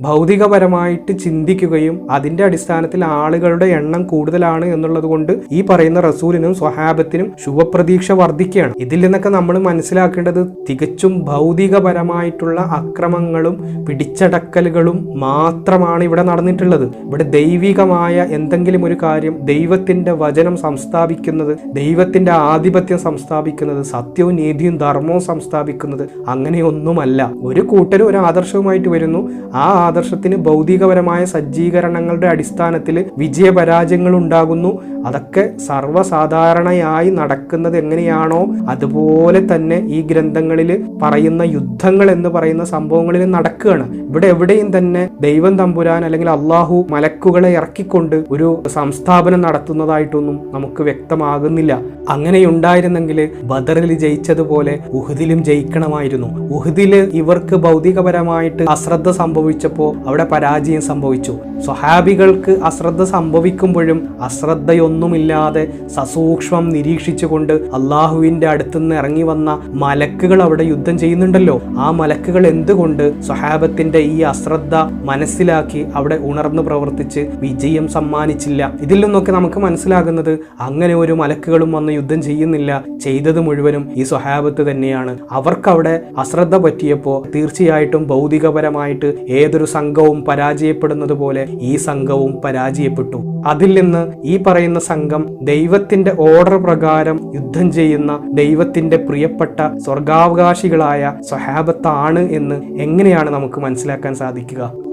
ഭൗതികപരമായിട്ട് ചിന്തിക്കുകയും അതിന്റെ അടിസ്ഥാനത്തിൽ ആളുകളുടെ എണ്ണം കൂടുതലാണ് എന്നുള്ളത് കൊണ്ട് ഈ പറയുന്ന റസൂലിനും സ്വഹാബത്തിനും ശുഭപ്രതീക്ഷ വർദ്ധിക്കുകയാണ്. ഇതിൽ നിന്നൊക്കെ നമ്മൾ മനസ്സിലാക്കേണ്ടത് തികച്ചും ഭൗതികപരമായിട്ടുള്ള അക്രമങ്ങളും പിടിച്ചടക്കലുകളും മാത്രമാണ് ഇവിടെ നടന്നിട്ടുള്ളത്. ഇവിടെ ദൈവികമായ എന്തെങ്കിലും ഒരു കാര്യം ദൈവത്തിന്റെ വചനം സംസ്ഥാപിക്കുന്നത് ദൈവത്തിന്റെ ആധിപത്യം സംസ്ഥാപിക്കുന്നത് സത്യവും നീതിയും ധർമ്മവും സംസ്ഥാപിക്കുന്നത് അങ്ങനെയൊന്നുമല്ല. ഒരു കൂട്ടരും ഒരു ആദർശവുമായിട്ട് വരുന്നു. ആ ആദർശത്തിന് ഭൗതികപരമായ സജ്ജീകരണങ്ങളുടെ അടിസ്ഥാനത്തിൽ വിജയപരാജയങ്ങൾ ഉണ്ടാകുന്നു അതൊക്കെ സർവസാധാരണയായി നടക്കുന്നത് എങ്ങനെയാണോ അതുപോലെ തന്നെ ഈ ഗ്രന്ഥങ്ങളിൽ പറയുന്ന യുദ്ധങ്ങൾ എന്ന് പറയുന്ന സംഭവങ്ങളിൽ നടക്കുകയാണ്. ഇവിടെ എവിടെയും തന്നെ ദൈവം തമ്പുരാൻ അല്ലെങ്കിൽ അള്ളാഹു മലക്കുകളെ ഇറക്കിക്കൊണ്ട് ഒരു സംസ്ഥാപനം നടത്തുന്നതായിട്ടൊന്നും നമുക്ക് വ്യക്തമാകുന്നില്ല. അങ്ങനെയുണ്ടായിരുന്നെങ്കിൽ ബദറിൽ ജയിച്ചതുപോലെ ഉഹുദിലും ജയിക്കണമായിരുന്നു. ഉഹുദിൽ ഇവർക്ക് ഭൗതികപരമായിട്ട് അശ്രദ്ധ സംഭവിച്ചപ്പോൾ അവിടെ പരാജയം സംഭവിച്ചു. സ്വഹാബികൾക്ക് അശ്രദ്ധ സംഭവിക്കുമ്പോഴും അശ്രദ്ധയൊന്നുമില്ലാതെ സസൂക്ഷ്മം നിരീക്ഷിച്ചുകൊണ്ട് അള്ളാഹുവിന്റെ അടുത്തുനിന്ന് ഇറങ്ങി വന്ന മലക്കുകൾ അവിടെ യുദ്ധം ചെയ്യുന്നുണ്ടല്ലോ. ആ മലക്കുകൾ എന്തുകൊണ്ട് സ്വഹാബത്തിന്റെ ഈ അശ്രദ്ധ മനസ്സിലാക്കി അവിടെ ഉണർന്നു പ്രവർത്തിച്ച് വിജയം സമ്മാനിച്ചില്ല. ഇതിൽ നിന്നൊക്കെ നമുക്ക് മനസ്സിലാകുന്നത് അങ്ങനെ ഒരു മലക്കുകളും വന്ന് യുദ്ധം ചെയ്യുന്നില്ല. ചെയ്തത് മുഴുവനും ഈ സ്വഹാബത്ത് തന്നെയാണ്. അവർക്കവിടെ അശ്രദ്ധ പറ്റിയപ്പോൾ തീർച്ചയായിട്ടും ഭൗതികപരമായിട്ട് ഏതൊരു സംഘവും പരാജയപ്പെടുന്നത് പോലെ ഈ സംഘവും പരാജയപ്പെട്ടു. അതിൽ നിന്ന് ഈ പറയുന്ന സംഘം ദൈവത്തിന്റെ ഓർഡർ പ്രകാരം യുദ്ധം ചെയ്യുന്ന ദൈവത്തിന്റെ പ്രിയപ്പെട്ട സ്വർഗാവകാശികളായ സ്വഹാബത്താണ് എന്ന് എങ്ങനെയാണ് നമുക്ക് മനസ്സിലാക്കാൻ സാധിക്കുക.